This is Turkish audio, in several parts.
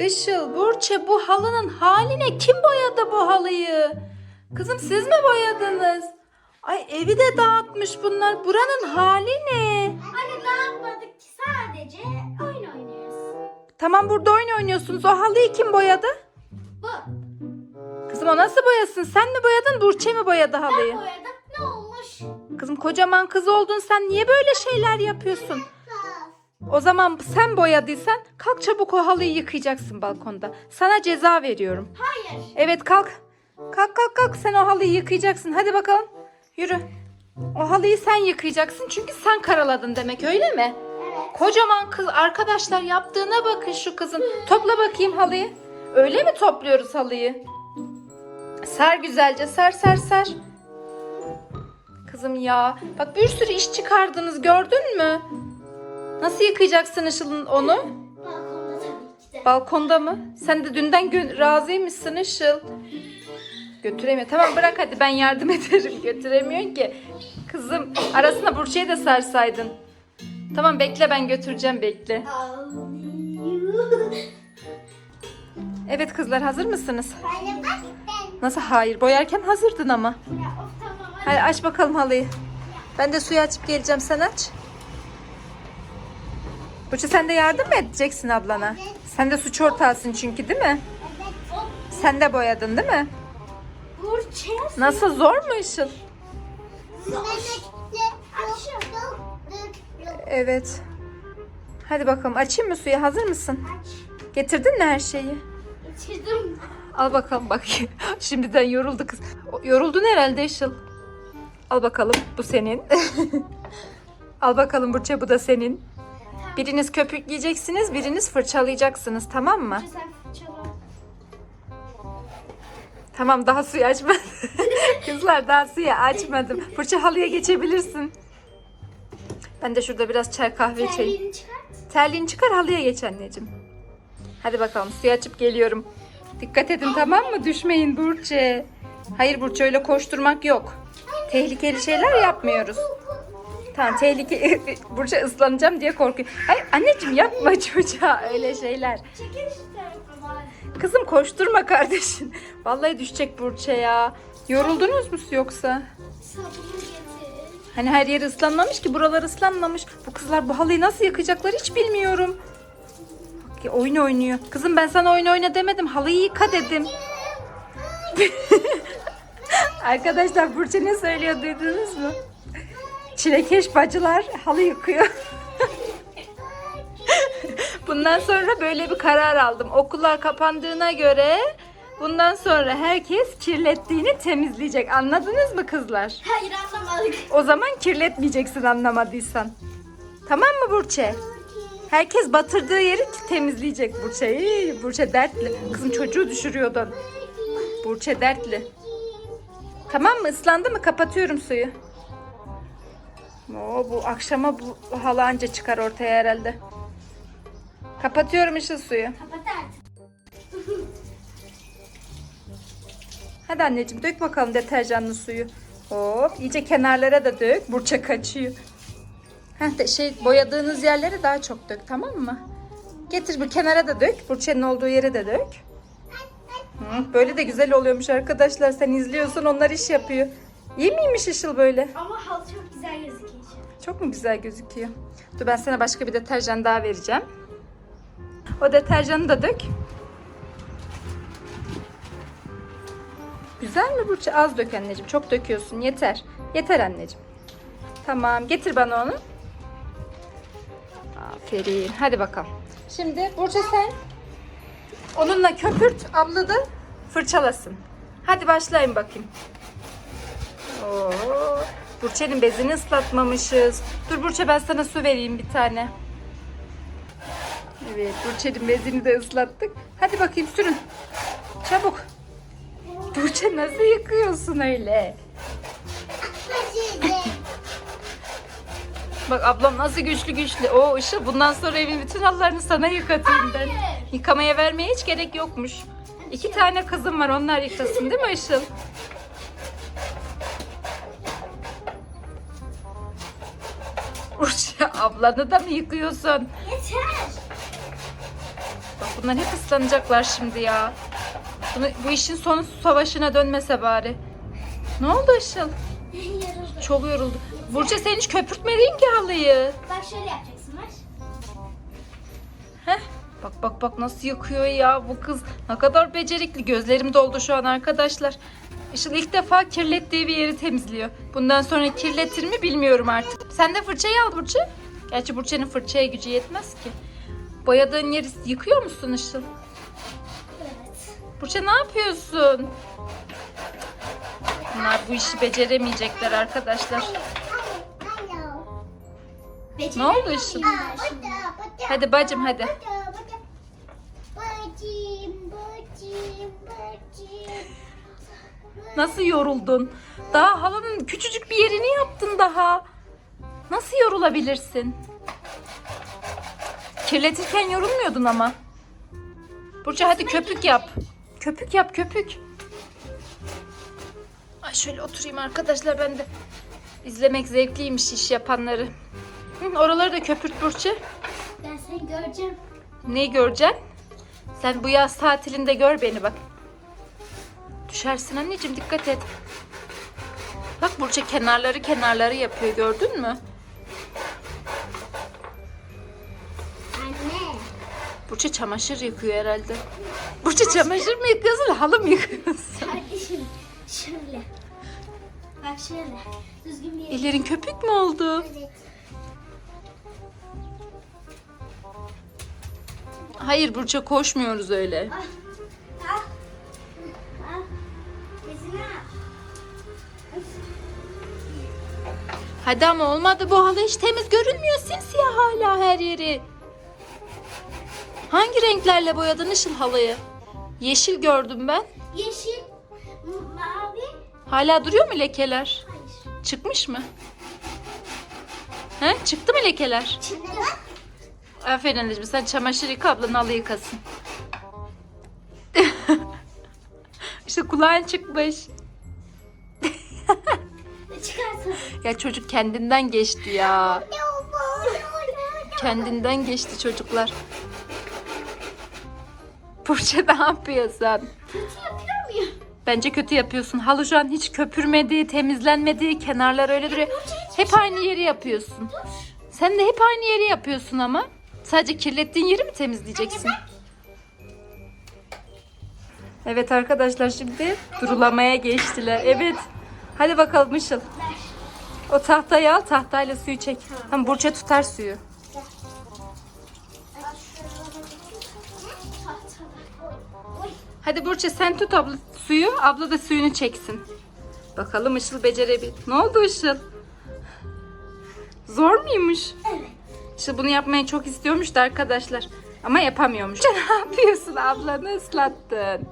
Işıl, Burçe bu halının haline kim boyadı bu halıyı? Kızım siz mi boyadınız? Ay evi de dağıtmış bunlar. Buranın hali ne? Anne dağıtmadık ki sadece oyun oynuyoruz. Tamam burada oyun oynuyorsunuz. O halıyı kim boyadı? Bu. Kızım o nasıl boyasın? Sen mi boyadın Burçe mi boyadı halıyı? Ben boyadım. Ne olmuş? Kızım kocaman kız oldun sen niye böyle şeyler yapıyorsun? O zaman sen boyadıysan kalk çabuk o halıyı yıkayacaksın balkonda. Sana ceza veriyorum. Hayır. Evet kalk. Kalk kalk kalk sen o halıyı yıkayacaksın. Hadi bakalım. Yürü. O halıyı sen yıkayacaksın çünkü sen karaladın demek öyle mi? Evet. Kocaman kız arkadaşlar yaptığına bakın şu kızın. Topla bakayım halıyı. Öyle mi topluyoruz halıyı? Sar güzelce sar sar sar. Kızım ya bak bir sürü iş çıkardınız gördün mü? Nasıl yıkayacaksın Işıl'ın onu? Balkonda tabii ki de. Balkonda mı? Sen de dünden gö- razıymışsın Işıl. Götüremiyor. Tamam bırak hadi ben yardım ederim. Götüremiyorsun ki. Kızım arasına Burçayı da sarsaydın. Tamam bekle ben götüreceğim bekle. Evet kızlar hazır mısınız? Anne bak ben. Nasıl hayır? Boyarken hazırdın ama. Ya of tamam hadi. Hadi aç bakalım halıyı. Ben de suyu açıp geleceğim sen aç. Burcu sen de yardım mı edeceksin ablana? Sen de suç ortağısın çünkü değil mi? Evet. Sen de boyadın değil mi? Burçe. Nasıl zor mu Işıl? Evet. Hadi bakalım açayım mı suyu hazır mısın? Aç. Getirdin mi her şeyi? İçirdim. Al bakalım bak. Şimdiden yoruldu kız. Yoruldun herhalde Işıl. Al bakalım bu senin. Al bakalım Burça bu da senin. Biriniz köpükleyeceksiniz, biriniz fırçalayacaksınız tamam mı? Burçe sen fırçala. Tamam daha suyu açmadım. Kızlar daha suyu açmadım. Fırça halıya geçebilirsin. Ben de şurada biraz çay kahve içeyim. Terliğini çıkart. Terliğini çıkar halıya geç anneciğim. Hadi bakalım suyu açıp geliyorum. Dikkat edin tamam mı? Düşmeyin Burçe. Hayır Burçe öyle koşturmak yok. Tehlikeli şeyler yapmıyoruz. Tamam tehlike Burçe ıslanacağım diye korkuyor. Hayır anneciğim yapma çocuğa öyle şeyler. Kızım koşturma kardeşin. Vallahi düşecek Burçe ya. Yoruldunuz mu yoksa? Hani her yeri ıslanmamış ki buralar ıslanmamış. Bu kızlar bu halıyı nasıl yıkayacaklar hiç bilmiyorum. Bak ya, oyun oynuyor. Kızım ben sana oyun oyna demedim. Halıyı yıka dedim. Arkadaşlar Burçe ne söylüyor duydunuz mu? Çilekeş bacılar halı yıkıyor. Bundan sonra böyle bir karar aldım. Okullar kapandığına göre bundan sonra herkes kirlettiğini temizleyecek. Anladınız mı kızlar? Hayır anlamadık. O zaman kirletmeyeceksin anlamadıysan. Tamam mı Burçe? Herkes batırdığı yeri temizleyecek Burçe. İyi, Burçe dertli. Kızım çocuğu düşürüyordun. Burçe dertli. Tamam mı? Islandı mı? Kapatıyorum suyu. Oo, bu akşama bu halı anca çıkar ortaya herhalde. Kapatıyorum ışıl suyu. Kapat artık. Hadi anneciğim dök bakalım deterjanlı suyu. Hop iyice kenarlara da dök. Burça kaçıyor. Heh, de şey boyadığınız yerlere daha çok dök tamam mı? Getir bu kenara da dök. Burçenin olduğu yere de dök. Hı, böyle de güzel oluyormuş arkadaşlar. Sen izliyorsun onlar iş yapıyor. İyi miymiş Işıl böyle? Ama halı çok güzel gözüküyor. Çok mu güzel gözüküyor? Dur ben sana başka bir deterjan daha vereceğim. O deterjanı da dök. Güzel mi Burçe? Az dök anneciğim. Çok döküyorsun. Yeter. Yeter anneciğim. Tamam. Getir bana onu. Aferin. Hadi bakalım. Şimdi Burçe sen onunla köpürt. Abla da fırçalasın. Hadi başlayın bakayım. Oo, Burçe'nin bezini ıslatmamışız. Dur Burçe ben sana su vereyim bir tane. Evet Burçe'nin bezini de ıslattık. Hadi bakayım sürün. Çabuk. Burçe nasıl yıkıyorsun öyle? Bak ablam nasıl güçlü güçlü. O Işıl bundan sonra evin bütün halılarını sana yıkatayım ben. Yıkamaya vermeye hiç gerek yokmuş. İki tane kızım var onlar yıkasın değil mi Işıl? Burçe ablanı da mı yıkıyorsun? Yeter. Bak bunlar hep ıslanacaklar şimdi ya. Bunu, bu işin sonu su savaşına dönmese bari. Ne oldu Işıl? Yoruldu. Çok yoruldu. Burcu sen hiç köpürtmedin ki halıyı. Bak şöyle yapacaksın var. Heh. Bak bak bak nasıl yakıyor ya bu kız. Ne kadar becerikli. Gözlerim doldu şu an arkadaşlar. Işıl ilk defa kirlettiği bir yeri temizliyor. Bundan sonra kirletir mi bilmiyorum artık. Sen de fırçayı al Burcu. Gerçi Burcu'nun fırçaya gücü yetmez ki. Boyadığın yeri yıkıyor musun Işıl? Evet. Burcu ne yapıyorsun? Bunlar bu işi beceremeyecekler arkadaşlar. Ne oldu Işıl? Hadi bacım hadi. Nasıl yoruldun? Daha halanın küçücük bir yerini yaptın daha. Nasıl yorulabilirsin? Kirletirken yorulmuyordun ama. Burcu hadi köpük yap. Köpük yap köpük. Ay şöyle oturayım arkadaşlar ben de. İzlemek zevkliymiş iş yapanları. Hı, oraları da köpürt Burcu. Ben seni göreceğim. Neyi göreceksin? Sen bu yaz tatilinde gör beni bak. Düşersin anneciğim dikkat et. Bak Burça kenarları kenarları yapıyor gördün mü? Anne. Burça çamaşır yıkıyor herhalde. Burça çamaşır mı yıkıyorsun halı mı yıkıyorsun? Kardeşim şöyle. Bak şöyle. Düzgün bir yere. Ellerin köpük mü oldu? Evet. Hayır Burça koşmuyoruz öyle. Ah. Hadi ama olmadı bu halı hiç temiz görünmüyor simsiyah hala her yeri. Hangi renklerle boyadın Işıl halıyı? Yeşil gördüm ben. Yeşil. Mavi. Hala duruyor mu lekeler? Hayır. Çıkmış mı? He? Çıktı mı lekeler? Çıktı. Aferin anneciğim sen çamaşır yıka ablan halı yıkasın. işte kulağın çıkmış. Ya çocuk kendinden geçti ya. Kendinden geçti çocuklar. Burça ne yapıyorsun? Kötü yapıyor muyum? Bence kötü yapıyorsun. Halı şu an hiç köpürmedi, temizlenmedi. Kenarlar öyle duruyor. Hep aynı yeri yapıyorsun. Sen de hep aynı yeri yapıyorsun ama. Sadece kirlettiğin yeri mi temizleyeceksin? Evet arkadaşlar şimdi durulamaya geçtiler. Evet. Hadi bakalım Işıl. O tahtayı al tahtayla suyu çek. Tam Burç'a tutar suyu. Hadi Burç'a sen tut abla suyu. Abla da suyunu çeksin. Bakalım Işıl becerebil. Ne oldu Işıl? Zor muymuş? Evet. Işıl bunu yapmayı çok istiyormuş da arkadaşlar. Ama yapamıyormuş. ne yapıyorsun ablanı ıslattın.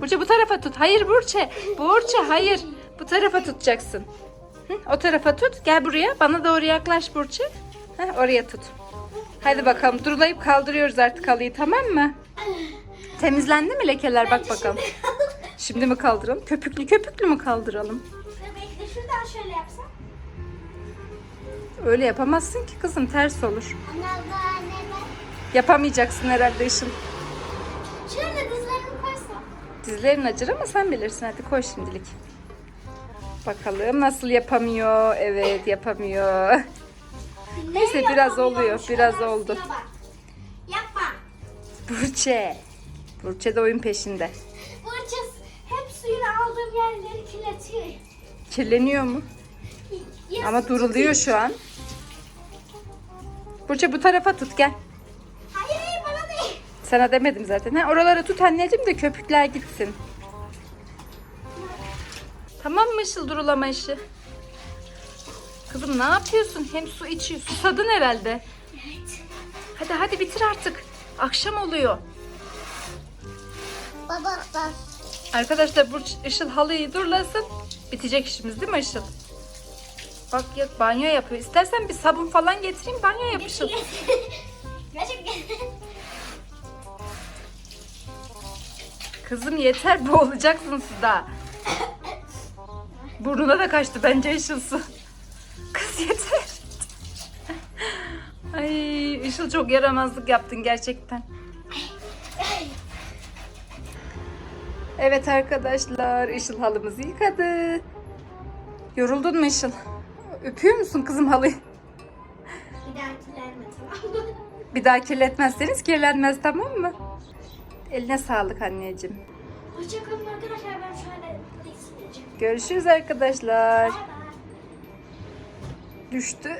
Burça bu tarafa tut. Hayır Burça. Burça hayır. Bu tarafa tutacaksın. Hı, o tarafa tut. Gel buraya. Bana doğru yaklaş Burça. Heh, oraya tut. Hadi bakalım. Durulayıp kaldırıyoruz artık halıyı tamam mı? Temizlendi mi lekeler? Bak bakalım. Şimdi mi kaldıralım? Köpüklü köpüklü mü kaldıralım? Bekle şuradan şöyle yapsam. Öyle yapamazsın ki kızım ters olur. Yapamayacaksın herhalde Işıl. Şöyle dizlerimi koysam. Dizlerin acır ama sen bilirsin. Hadi koy şimdilik. Bakalım nasıl yapamıyor. Evet yapamıyor. Neyse, Ne biraz oluyor, biraz oldu. Yapma. Burçe. Burçe de oyun peşinde. Burçız hep suyunu aldığım yerleri kirletiyor. Kirleniyor mu? Ya Ama duruluyor şu an. Burçe bu tarafa tut gel. Hayır hayır bana değil. Sana demedim zaten. Ha, oralara tut anneciğim de köpükler gitsin. Tamam mı Işıl durulama işi? Kızım ne yapıyorsun? Hem su içiyor. Susadın herhalde. Evet. Hadi hadi bitir artık. Akşam oluyor. Baba bak. Arkadaşlar Burç Işıl halıyı durlasın. Bitecek işimiz değil mi Işıl? Bak ya banyo yapıyor. İstersen bir sabun falan getireyim banyo yap Işıl. Kızım yeter boğulacaksın suda. Burnuna da kaçtı bence Işıl su. Kız yeter. Ay Işıl çok yaramazlık yaptın gerçekten. Evet arkadaşlar Işıl halımızı yıkadı. Yoruldun mu Işıl? Öpüyor musun kızım halıyı? Bir daha kirlenme tamam mı? Bir daha kirletmezseniz kirlenmez tamam mı? Eline sağlık anneciğim. Hoşçakalın arkadaşlar ben şöyle. Görüşürüz arkadaşlar. Düştü.